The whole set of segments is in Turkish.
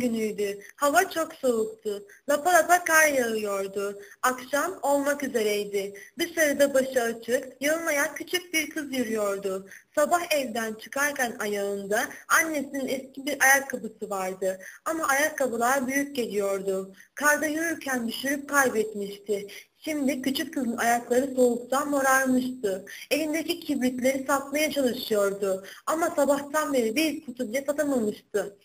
geceydi. Hava çok soğuktu. Lapa lapa kar yağıyordu. Akşam olmak üzereydi. Dışarıda başı açık, yalın ayak küçük bir kız yürüyordu. Sabah evden çıkarken ayağında annesinin eski bir ayakkabısı vardı. Ama ayakkabılar büyük geliyordu. Karda yürürken düşürüp kaybetmişti. Şimdi küçük kızın ayakları soğuktan morarmıştı. Elindeki kibritleri satmaya çalışıyordu. Ama sabahtan beri bir kutu bile satamamıştı.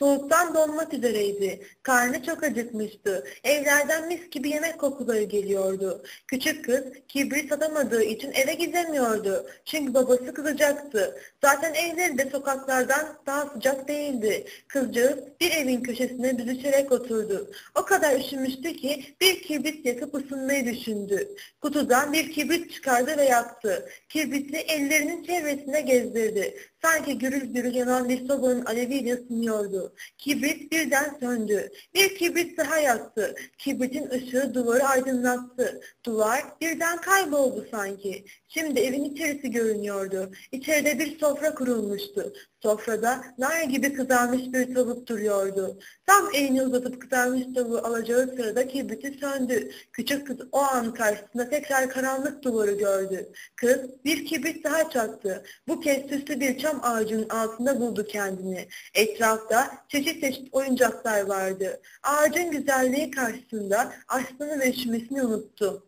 Soğuktan donmak üzereydi. Karnı çok acıkmıştı. Evlerden mis gibi yemek kokuları geliyordu. Küçük kız kibrit satamadığı için eve gidemiyordu. Çünkü babası kızacaktı. Zaten evleri de sokaklardan daha sıcak değildi. Kızcağız bir evin köşesine büzüşerek oturdu. O kadar üşümüştü ki bir kibrit yakıp ısınmayı düşündü. Kutudan bir kibrit çıkardı ve yaktı. Kibriti ellerinin çevresine gezdirdi. Sanki gürül gürül yanan bir sobanın aleviyle ısınıyordu. Kibrit birden söndü. Bir kibrit daha yaktı. Kibritin ışığı duvarı aydınlattı. Duvar birden kayboldu sanki. Şimdi evin içerisi görünüyordu. İçeride bir sofra kurulmuştu. Sofrada nar gibi kızarmış bir tavuk duruyordu. Tam elini uzatıp kızarmış tavuğu alacağı sırada kibriti söndü. Küçük kız o an karşısında tekrar karanlık duvarı gördü. Kız bir kibrit daha çaktı. Bu kez süslü bir çam ağacının altında buldu kendini. Etrafta çeşit çeşit oyuncaklar vardı. Ağacın güzelliği karşısında aslını ve üşümesini unuttu.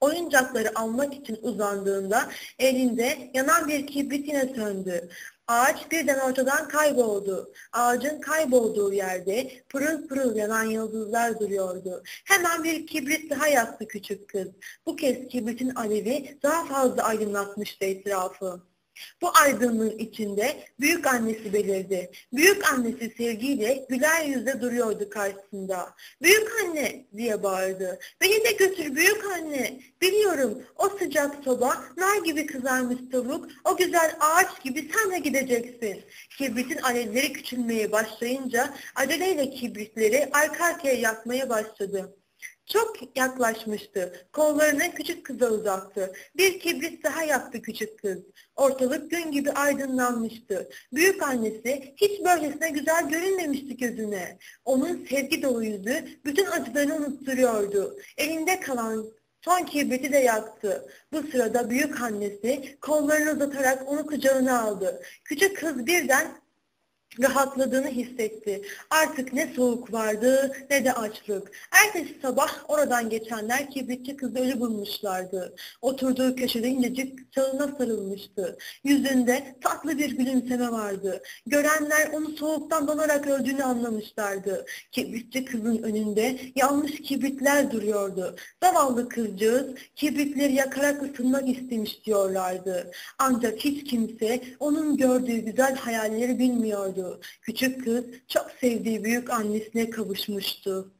Oyuncakları almak için uzandığında elinde yanan bir kibrit yine söndü. Ağaç birden ortadan kayboldu. Ağacın kaybolduğu yerde pırıl pırıl yanan yıldızlar duruyordu. Hemen bir kibrit daha yaktı küçük kız. Bu kez kibritin alevi daha fazla aydınlatmıştı etrafı. Bu aydınlığın içinde büyük annesi belirdi. Büyük annesi sevgiyle güler yüzle duruyordu karşısında. Büyük anne diye bağırdı. Beni de götür büyük anne. Biliyorum o sıcak soba, nar gibi kızarmış tavuk, o güzel ağaç gibi sen de gideceksin. Kibritin alevleri küçülmeye başlayınca aceleyle kibritleri arka arkaya yakmaya başladı. Çok yaklaşmıştı. Kollarını küçük kıza uzattı. Bir kibrit daha yaktı küçük kız. Ortalık gün gibi aydınlanmıştı. Büyük annesi hiç böylesine güzel görünmemişti gözüne. Onun sevgi dolu yüzü bütün acılarını unutturuyordu. Elinde kalan son kibriti de yaktı. Bu sırada büyük annesi kollarını uzatarak onu kucağına aldı. Küçük kız birden rahatladığını hissetti. Artık ne soğuk vardı ne de açlık. Ertesi sabah oradan geçenler kibritçi kızı ölü bulmuşlardı. Oturduğu köşede incecik çalına sarılmıştı. Yüzünde tatlı bir gülümseme vardı. Görenler onu soğuktan donarak öldüğünü anlamışlardı. Kibritçi kızın önünde yanmış kibritler duruyordu. Zavallı kızcağız kibritleri yakarak ısınmak istemiş diyorlardı. Ancak hiç kimse onun gördüğü güzel hayalleri bilmiyordu. Küçük kız çok sevdiği büyük annesine kavuşmuştu.